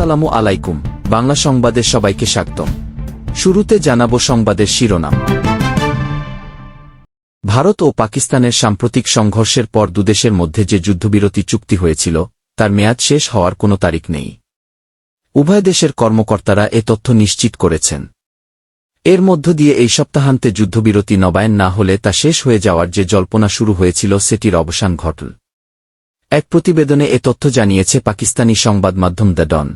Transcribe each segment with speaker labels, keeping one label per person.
Speaker 1: আসসালামু আলাইকুম। বাংলা সংবাদে সবাইকে স্বাগতম। শুরুতে জানাব সংবাদের শিরোনাম। ভারত ও পাকিস্তানের সাম্প্রতিক সংঘর্ষের পর দুদেশের মধ্যে যে যুদ্ধবিরতি চুক্তি হয়েছিল, তার মেয়াদ শেষ হওয়ার কোনো তারিখ নেই। উভয় দেশের কর্মকর্তারা এ তথ্য নিশ্চিত করেছেন। এর মধ্য দিয়ে এই সপ্তাহান্তে যুদ্ধবিরতি নবায়ন না হলে তা শেষ হয়ে যাওয়ার যে জল্পনা শুরু হয়েছিল, সেটির অবসান ঘটল। এক প্রতিবেদনে এ তথ্য জানিয়েছে পাকিস্তানি সংবাদ মাধ্যম দ্য ডন।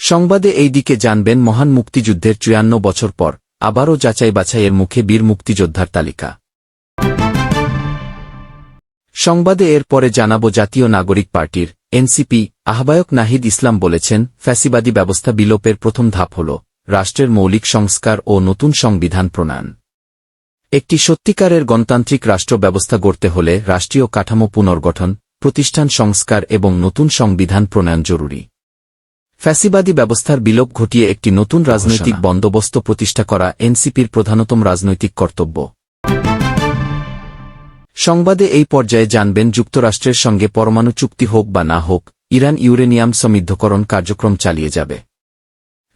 Speaker 1: সংবাদে এই দিকে জানবেন মহান মুক্তিযুদ্ধের চুয়ান্ন বছর পর, আবারও যাচাই বাছাইয়ের মুখে বীর মুক্তিযোদ্ধার তালিকা। সংবাদে এর পরে জানাব জাতীয় নাগরিক পার্টির, এনসিপি, আহ্বায়ক নাহিদ ইসলাম বলেছেন, ফ্যাসিবাদী ব্যবস্থা বিলোপের প্রথম ধাপ হল, রাষ্ট্রের মৌলিক সংস্কার ও নতুন সংবিধান প্রণয়ন। একটি সত্যিকারের গণতান্ত্রিক রাষ্ট্র ব্যবস্থা গড়তে হলে রাষ্ট্রীয় কাঠামো পুনর্গঠন, প্রতিষ্ঠান সংস্কার এবং নতুন সংবিধান প্রণয়ন জরুরি। ফ্যাসিবাদী ব্যবস্থার বিলোপ ঘটিয়ে একটি নতুন রাজনৈতিক বন্দোবস্ত প্রতিষ্ঠা করা এনসিপির প্রধানতম রাজনৈতিক কর্তব্য। সংবাদে এই পর্যায়ে জানবেন যুক্তরাষ্ট্রের সঙ্গে পরমাণু চুক্তি হোক বা না হোক ইরান ইউরেনিয়াম সমৃদ্ধকরণ কার্যক্রম চালিয়ে যাবে।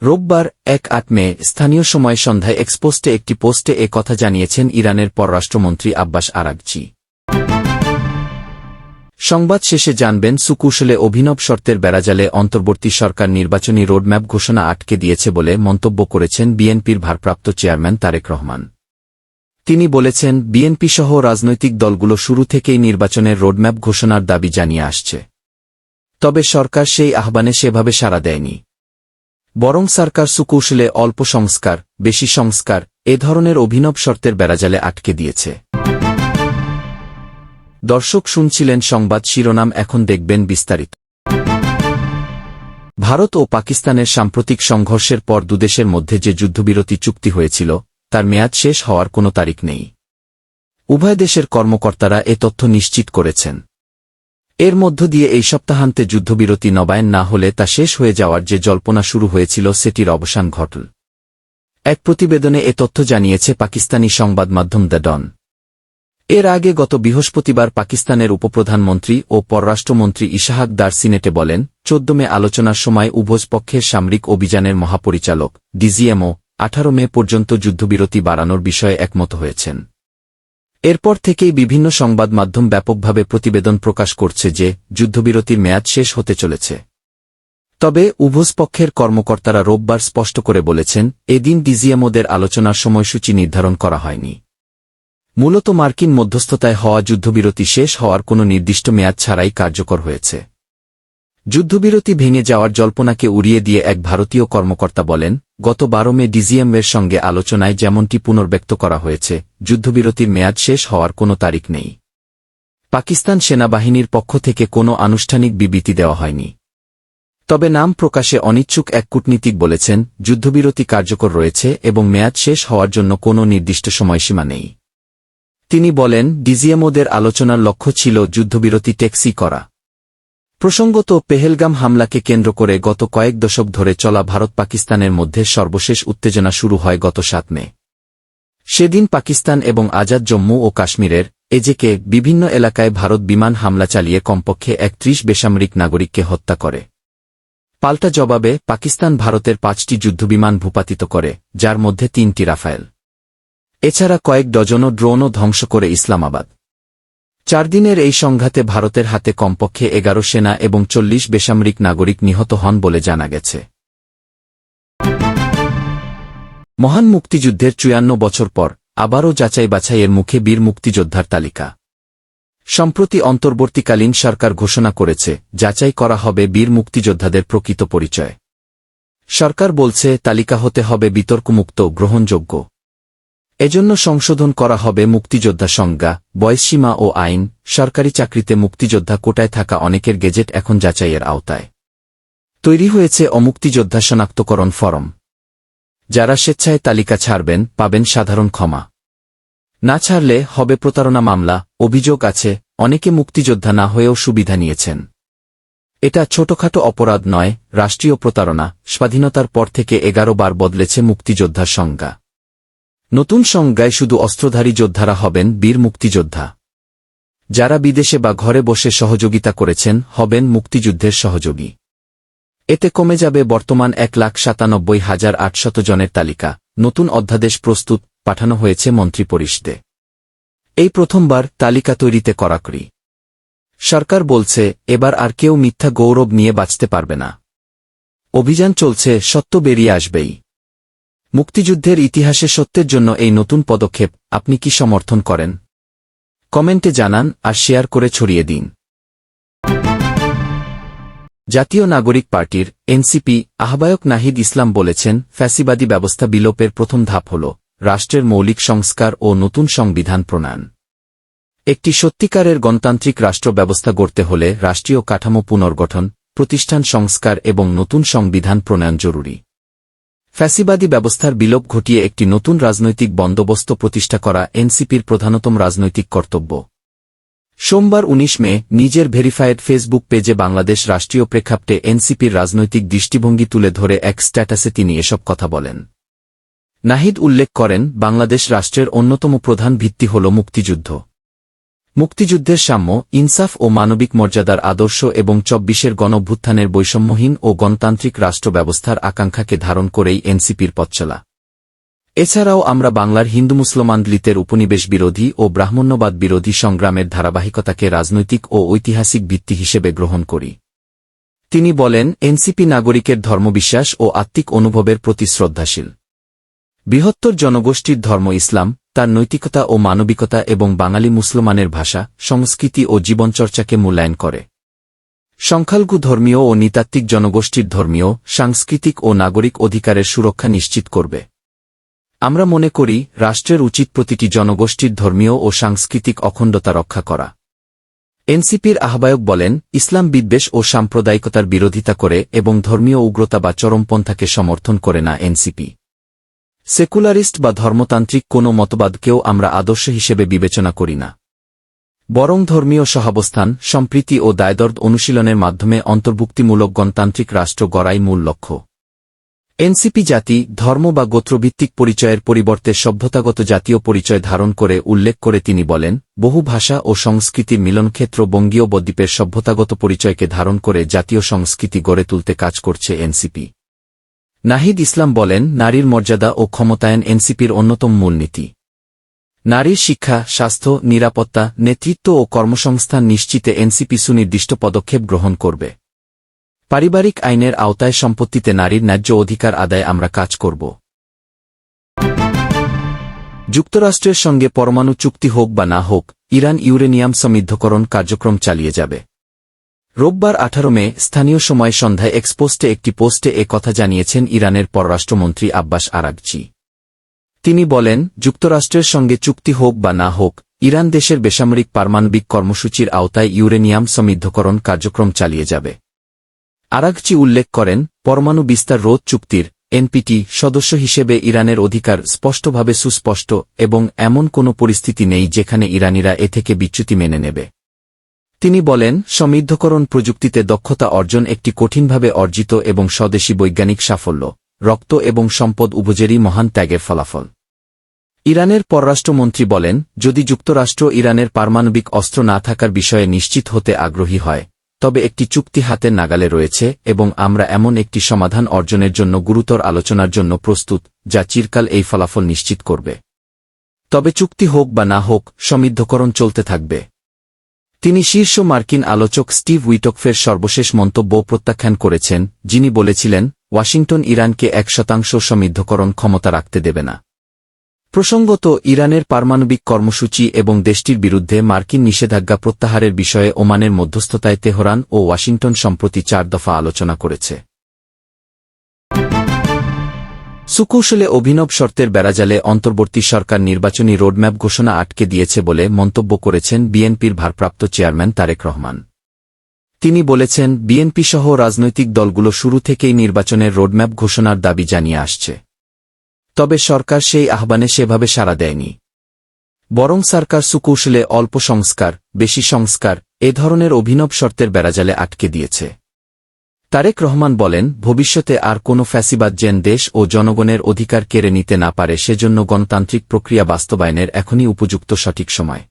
Speaker 1: রোববার এক আট মে স্থানীয় সময় সন্ধ্যায় এক্সপোস্টে একটি পোস্টে এ কথা জানিয়েছেন ইরানের পররাষ্ট্রমন্ত্রী আব্বাস আরাগচি সংবাদ শেষে জানবেন সুকুশলে অভিনব শর্তের বেড়াজালে অন্তর্বর্তী সরকার নির্বাচনী রোডম্যাপ ঘোষণা আটকে দিয়েছে বলে মন্তব্য করেছেন বিএনপির ভারপ্রাপ্ত চেয়ারম্যান তারেক রহমান। তিনি বলেছেন বিএনপি সহ রাজনৈতিক দলগুলো শুরু থেকেই নির্বাচনের রোডম্যাপ ঘোষণার দাবি জানিয়ে আসছে। তবে সরকার সেই আহ্বানে সেভাবে সাড়া দেয়নি। বরং সরকার সুকৌশলে অল্প সংস্কার, বেশি সংস্কার, এ ধরনের অভিনব শর্তের বেড়াজালে আটকে দিয়েছে। দর্শক শুনছিলেন সংবাদ শিরোনাম, এখন দেখবেন বিস্তারিত। ভারত ও পাকিস্তানের সাম্প্রতিক সংঘর্ষের পর দুদেশের মধ্যে যে যুদ্ধবিরতি চুক্তি হয়েছিল, তার মেয়াদ শেষ হওয়ার কোনো তারিখ নেই। উভয় দেশের কর্মকর্তারা এ তথ্য নিশ্চিত করেছেন। এর মধ্য দিয়ে এই সপ্তাহান্তে যুদ্ধবিরতি নবায়ন না হলে তা শেষ হয়ে যাওয়ার যে জল্পনা শুরু হয়েছিল, সেটির অবসান ঘটল। এক প্রতিবেদনে এ তথ্য জানিয়েছে পাকিস্তানি সংবাদ মাধ্যম দ্য ডন। এর আগে গত বৃহস্পতিবার পাকিস্তানের উপপ্রধানমন্ত্রী ও পররাষ্ট্রমন্ত্রী ইশাহাক দার সিনেটে বলেন চোদ্দ মে আলোচনার সময় উভয় পক্ষের সামরিক অভিযানের মহাপরিচালক, ডিজিএমও, আঠারো মে পর্যন্ত যুদ্ধবিরতি বাড়ানোর বিষয়ে একমত হয়েছেন। এরপর থেকেই বিভিন্ন সংবাদ মাধ্যম ব্যাপকভাবে প্রতিবেদন প্রকাশ করছে যে, যুদ্ধবিরতির মেয়াদ শেষ হতে চলেছে। তবে উভয়পক্ষের কর্মকর্তারা রোববার স্পষ্ট করে বলেছেন, এদিন ডিজিএমওদের আলোচনার সময়সূচি নির্ধারণ করা হয়নি। মূলত মার্কিন মধ্যস্থতায় হওয়া যুদ্ধবিরতি শেষ হওয়ার কোনো নির্দিষ্ট মেয়াদ ছাড়াই কার্যকর হয়েছে। যুদ্ধবিরতি ভেঙে যাওয়ার জল্পনাকে উড়িয়ে দিয়ে এক ভারতীয় কর্মকর্তা বলেন, গত বারো মে ডিজিএমের সঙ্গে আলোচনায় যেমনটি পুনর্ব্যক্ত করা হয়েছে, যুদ্ধবিরতির মেয়াদ শেষ হওয়ার কোনো তারিখ নেই। পাকিস্তান সেনাবাহিনীর পক্ষ থেকে কোনো আনুষ্ঠানিক বিবৃতি দেওয়া হয়নি। তবে নাম প্রকাশে অনিচ্ছুক এক কূটনীতিক বলেছেন, যুদ্ধবিরতি কার্যকর রয়েছে এবং মেয়াদ শেষ হওয়ার জন্য কোনো নির্দিষ্ট সময়সীমা নেই। তিনি বলেন, ডিজিএমওদের আলোচনার লক্ষ্য ছিল যুদ্ধবিরতি ট্যাক্সি করা। প্রসঙ্গত, পেহেলগাম হামলাকে কেন্দ্র করে গত কয়েক দশক ধরে চলা ভারত পাকিস্তানের মধ্যে সর্বশেষ উত্তেজনা শুরু হয় গত সাত মে। সেদিন পাকিস্তান এবং আজাদ জম্মু ও কাশ্মীরের এজেকে বিভিন্ন এলাকায় ভারত বিমান হামলা চালিয়ে কমপক্ষে একত্রিশ বেসামরিক নাগরিককে হত্যা করে। পাল্টা জবাবে, পাকিস্তান ভারতের পাঁচটি যুদ্ধবিমান ভূপাতিত করে, যার মধ্যে তিনটি রাফায়েল। এছাড়া কয়েক ডজনও ড্রোনও ধ্বংস করে ইসলামাবাদ। চার দিনের এই সংঘাতে ভারতের হাতে কমপক্ষে এগারো সেনা এবং চল্লিশ বেসামরিক নাগরিক নিহত হন বলে জানা গেছে। মহান মুক্তিযুদ্ধের চুয়ান্ন বছর পর আবারও যাচাই বাছাইয়ের মুখে বীর মুক্তিযোদ্ধার তালিকা। সম্প্রতি অন্তর্বর্তীকালীন সরকার ঘোষণা করেছে, যাচাই করা হবে বীর মুক্তিযোদ্ধাদের প্রকৃত পরিচয়। সরকার বলছে, তালিকা হতে হবে বিতর্কমুক্ত, গ্রহণযোগ্য। এজন্য সংশোধন করা হবে মুক্তিযোদ্ধা সংজ্ঞা, বয়সসীমা ও আইন, সরকারি চাকরিতে মুক্তিযোদ্ধা কোটায় থাকা অনেকের গেজেট এখন যাচাইয়ের আওতায়। তৈরি হয়েছে অমুক্তিযোদ্ধা শনাক্তকরণ ফরম। যারা স্বেচ্ছায় তালিকা ছাড়বেন, পাবেন সাধারণ ক্ষমা। না ছাড়লে হবে প্রতারণা মামলা, অভিযোগ আছে, অনেকে মুক্তিযোদ্ধা না হয়েও সুবিধা নিয়েছেন। এটা ছোটখাটো অপরাধ নয়, রাষ্ট্রীয় প্রতারণা, স্বাধীনতার পর থেকে এগারো বার বদলেছে মুক্তিযোদ্ধার সংজ্ঞা। নতুন সংজ্ঞায় শুধু অস্ত্রধারী যোদ্ধারা হবেন বীর মুক্তিযোদ্ধা। যারা বিদেশে বা ঘরে বসে সহযোগিতা করেছেন, হবেন মুক্তিযুদ্ধের সহযোগী। এতে কমে যাবে বর্তমান এক লাখ সাতানব্বই হাজার আটশত জনের তালিকা। নতুন অধ্যাদেশ প্রস্তুত, পাঠানো হয়েছে মন্ত্রিপরিষদে। এই প্রথমবার তালিকা তৈরিতে করাকরি সরকার বলছে, এবার আর কেউ মিথ্যা গৌরব নিয়ে বাঁচতে পারবে না। অভিযান চলছে, সত্য বেরিয়ে আসবেই। মুক্তিযুদ্ধের ইতিহাসে সত্যের জন্য এই নতুন পদক্ষেপ আপনি কি সমর্থন করেন? কমেন্টে জানান আর শেয়ার করে ছড়িয়ে দিন। জাতীয় নাগরিক পার্টির এনসিপি আহ্বায়ক নাহিদ ইসলাম বলেছেন, ফ্যাসিবাদী ব্যবস্থা বিলোপের প্রথম ধাপ হল রাষ্ট্রের মৌলিক সংস্কার ও নতুন সংবিধান প্রণয়ন। একটি সত্যিকারের গণতান্ত্রিক রাষ্ট্র ব্যবস্থা গড়তে হলে রাষ্ট্রীয় কাঠামো পুনর্গঠন, প্রতিষ্ঠান সংস্কার এবং নতুন সংবিধান প্রণয়ন জরুরি। ফ্যাসিবাদী ব্যবস্থার বিলোপ ঘটিয়ে একটি নতুন রাজনৈতিক বন্দোবস্ত প্রতিষ্ঠা করা এনসিপির প্রধানতম রাজনৈতিক কর্তব্য। সোমবার ১৯ মে নিজের ভেরিফায়েড ফেসবুক পেজে বাংলাদেশ রাষ্ট্রীয় প্রেক্ষাপটে এনসিপির রাজনৈতিক দৃষ্টিভঙ্গি তুলে ধরে এক স্ট্যাটাসে তিনি এসব কথা বলেন। নাহিদ উল্লেখ করেন, বাংলাদেশ রাষ্ট্রের অন্যতম প্রধান ভিত্তি হল মুক্তিযুদ্ধ। মুক্তিযুদ্ধের সাম্য, ইনসাফ ও মানবিক মর্যাদার আদর্শ এবং চব্বিশের গণভ্যুত্থানের বৈষম্যহীন ও গণতান্ত্রিক রাষ্ট্র ব্যবস্থার আকাঙ্ক্ষাকে ধারণ করেই এনসিপির পথচলা। এছাড়াও আমরা বাংলার হিন্দু মুসলমান মুসলমানদলিতের উপনিবেশ বিরোধী ও ব্রাহ্মণ্যবাদ বিরোধী সংগ্রামের ধারাবাহিকতাকে রাজনৈতিক ও ঐতিহাসিক ভিত্তি হিসেবে গ্রহণ করি। তিনি বলেন, এনসিপি নাগরিকের ধর্মবিশ্বাস ও আত্মিক অনুভবের প্রতি শ্রদ্ধাশীল। বৃহত্তর জনগোষ্ঠীর ধর্ম ইসলাম তার নৈতিকতা ও মানবিকতা এবং বাঙালি মুসলমানের ভাষা, সংস্কৃতি ও জীবনচর্চাকে মূল্যায়ন করে। সংখ্যালঘু ধর্মীয় ও নৃতাত্ত্বিক জনগোষ্ঠীর ধর্মীয়, সাংস্কৃতিক ও নাগরিক অধিকারের সুরক্ষা নিশ্চিত করবে। আমরা মনে করি, রাষ্ট্রের উচিত প্রতিটি জনগোষ্ঠীর ধর্মীয় ও সাংস্কৃতিক অখণ্ডতা রক্ষা করা। এনসিপির আহ্বায়ক বলেন, ইসলাম বিদ্বেষ ও সাম্প্রদায়িকতার বিরোধিতা করে এবং ধর্মীয় উগ্রতা বা চরমপন্থাকে সমর্থন করে না এনসিপি। সেকুলারিস্ট বা ধর্মতান্ত্রিক কোনো মতবাদকেও আমরা আদর্শ হিসেবে বিবেচনা করি না। বরং ধর্মীয় সহাবস্থান, সম্প্রীতি ও দায়দর্দ অনুশীলনের মাধ্যমে অন্তর্ভুক্তিমূলক গণতান্ত্রিক রাষ্ট্র গড়াই মূল লক্ষ্য। এনসিপি জাতি, ধর্ম বা গোত্রভিত্তিক পরিচয়ের পরিবর্তে সভ্যতাগত জাতীয় পরিচয় ধারণ করে উল্লেখ করে তিনি বলেন, বহু ভাষা ও সংস্কৃতির মিলনক্ষেত্র বঙ্গীয় বদ্বীপের সভ্যতাগত পরিচয়কে ধারণ করে জাতীয় সংস্কৃতি গড়ে তুলতে কাজ করছে এনসিপি। নাহিদ ইসলাম বলেন, নারীর মর্যাদা ও ক্ষমতায়ন এনসিপির অন্যতম মূলনীতি। নারীর শিক্ষা, স্বাস্থ্য, নিরাপত্তা, নেতৃত্ব ও কর্মসংস্থান নিশ্চিতে এনসিপি সুনির্দিষ্ট পদক্ষেপ গ্রহণ করবে। পারিবারিক আইনের আওতায় সম্পত্তিতে নারীর ন্যায্য অধিকার আদায় আমরা কাজ করব। যুক্তরাষ্ট্রের সঙ্গে পরমাণু চুক্তি হোক বা না হোক, ইরান ইউরেনিয়াম সমৃদ্ধকরণ কার্যক্রম চালিয়ে যাবে। রোববার আঠারো মে, স্থানীয় সময় সন্ধ্যায় এক্সপোস্টে একটি পোস্টে এ কথা জানিয়েছেন ইরানের পররাষ্ট্রমন্ত্রী আব্বাস আরাকজি তিনি বলেন, যুক্তরাষ্ট্রের সঙ্গে চুক্তি হোক বা না হোক, ইরান দেশের বেসামরিক পারমাণবিক কর্মসূচির আওতায় ইউরেনিয়াম সমৃদ্ধকরণ কার্যক্রম চালিয়ে যাবে। আরাকচি উল্লেখ করেন, পরমাণু বিস্তার রোধ চুক্তির এনপিটি সদস্য হিসেবে ইরানের অধিকার স্পষ্টভাবে সুস্পষ্ট এবং এমন কোনো পরিস্থিতি নেই যেখানে ইরানিরা এ থেকে বিচ্যুতি মেনে নেবে। তিনি বলেন, সমৃদ্ধকরণ প্রযুক্তিতে দক্ষতা অর্জন একটি কঠিনভাবে অর্জিত এবং স্বদেশী বৈজ্ঞানিক সাফল্য, রক্ত এবং সম্পদ উভজেরই মহান ত্যাগের ফলাফল। ইরানের পররাষ্ট্রমন্ত্রী বলেন, যদি যুক্তরাষ্ট্র ইরানের পারমাণবিক অস্ত্র না থাকার বিষয়ে নিশ্চিত হতে আগ্রহী হয়, তবে একটি চুক্তি হাতের নাগালে রয়েছে এবং আমরা এমন একটি সমাধান অর্জনের জন্য গুরুতর আলোচনার জন্য প্রস্তুত, যা চিরকাল এই ফলাফল নিশ্চিত করবে। তবে চুক্তি হোক বা না হোক, সমৃদ্ধকরণ চলতে থাকবে। তিনি শীর্ষ মার্কিন আলোচক স্টিভ উইটকফের সর্বশেষ মন্তব্য প্রত্যাখ্যান করেছেন, যিনি বলেছিলেন, ওয়াশিংটন ইরানকে এক শতাংশ সমৃদ্ধকরণ ক্ষমতা রাখতে দেবে না। প্রসঙ্গত, ইরানের পারমাণবিক কর্মসূচি এবং দেশটির বিরুদ্ধে মার্কিন নিষেধাজ্ঞা প্রত্যাহারের বিষয়ে ওমানের মধ্যস্থতায় তেহরান ও ওয়াশিংটন সম্প্রতি চার দফা আলোচনা করেছে। সুকৌশলে অভিনব শর্তের বেড়াজালে অন্তর্বর্তী সরকার নির্বাচনী রোডম্যাপ ঘোষণা আটকে দিয়েছে বলে মন্তব্য করেছেন বিএনপির ভারপ্রাপ্ত চেয়ারম্যান তারেক রহমান। তিনি বলেছেন, বিএনপি সহ রাজনৈতিক দলগুলো শুরু থেকেই নির্বাচনের রোডম্যাপ ঘোষণার দাবি জানিয়ে আসছে। তবে সরকার সেই আহ্বানে সেভাবে সাড়া দেয়নি। বরং সরকার সুকৌশলে অল্প সংস্কার, বেশি সংস্কার, এ ধরনের অভিনব শর্তের বেড়াজালে আটকে দিয়েছে। তারেক রহমান বলেন, ভবিষ্যতে আর কোনো ফ্যাসিবাদ যেন দেশ ও জনগণের অধিকার কেড়ে নিতে না পারে সেজন্য গণতান্ত্রিক প্রক্রিয়া বাস্তবায়নের এখনই উপযুক্ত সঠিক সময়।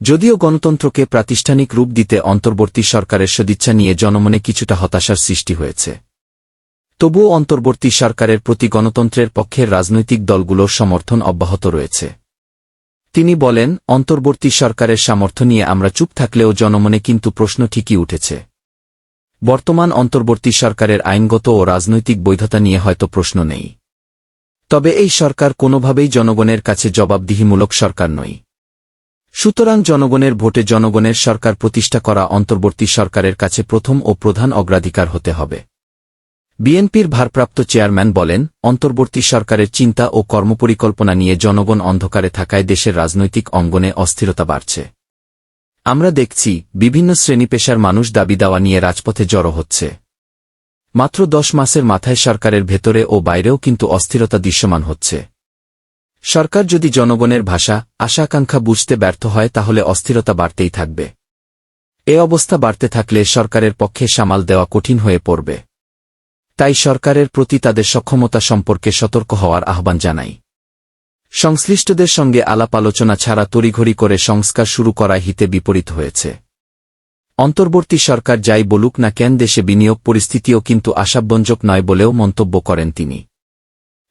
Speaker 1: যদিও গণতন্ত্রকে প্রাতিষ্ঠানিক রূপ দিতে অন্তর্বর্তী সরকারের সদিচ্ছা নিয়ে জনমনে কিছুটা হতাশার সৃষ্টি হয়েছে। তবুও অন্তর্বর্তী সরকারের প্রতি গণতন্ত্রের পক্ষের রাজনৈতিক দলগুলোর সমর্থন অব্যাহত রয়েছে। তিনি বলেন, অন্তর্বর্তী সরকারের সামর্থ্য নিয়ে আমরা চুপ থাকলেও জনমনে কিন্তু প্রশ্ন ঠিকই উঠেছে। বর্তমান অন্তর্বর্তী সরকারের আইনগত ও রাজনৈতিক বৈধতা নিয়ে হয়তো প্রশ্ন নেই। তবে এই সরকার কোনোভাবেই জনগণের কাছে জবাবদিহিমূলক সরকার নয়। সুতরাং জনগণের ভোটে জনগণের সরকার প্রতিষ্ঠা করা অন্তর্বর্তী সরকারের কাছে প্রথম ও প্রধান অগ্রাধিকার হতে হবে। বিএনপির ভারপ্রাপ্ত চেয়ারম্যান বলেন, অন্তর্বর্তী সরকারের চিন্তা ও কর্মপরিকল্পনা নিয়ে জনগণ অন্ধকারে থাকায় দেশের রাজনৈতিক অঙ্গনে অস্থিরতা বাড়ছে। আমরা দেখছি, বিভিন্ন শ্রেণি পেশার মানুষ দাবি দাওয়া নিয়ে রাজপথে জড়ো হচ্ছে। মাত্র দশ মাসের মাথায় সরকারের ভেতরে ও বাইরেও কিন্তু অস্থিরতা দৃশ্যমান হচ্ছে। সরকার যদি জনগণের ভাষা আশা আকাঙ্ক্ষা বুঝতে ব্যর্থ হয়, তাহলে অস্থিরতা বাড়তেই থাকবে। এ অবস্থা বাড়তে থাকলে সরকারের পক্ষে সামাল দেওয়া কঠিন হয়ে পড়বে। তাই সরকারের প্রতি তাদের সক্ষমতা সম্পর্কে সতর্ক হওয়ার আহ্বান জানাই। সংশ্লিষ্টদের সঙ্গে আলাপ আলোচনা ছাড়া তড়িঘড়ি করে সংস্কার শুরু করা হিতে বিপরীত হয়েছে। অন্তর্বর্তী সরকার যাই বলুক না কেন দেশে বিনিয়োগ পরিস্থিতিও কিন্তু আশাব্যঞ্জক নয় বলেও মন্তব্য করেন তিনি।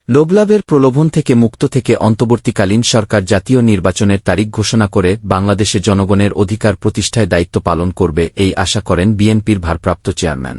Speaker 1: লোভলাভের প্রলোভন থেকে মুক্ত থেকে অন্তর্বর্তীকালীন সরকার জাতীয় নির্বাচনের তারিখ ঘোষণা করে বাংলাদেশে জনগণের অধিকার প্রতিষ্ঠায় দায়িত্ব পালন করবে এই আশা করেন বিএনপির ভারপ্রাপ্ত চেয়ারম্যান।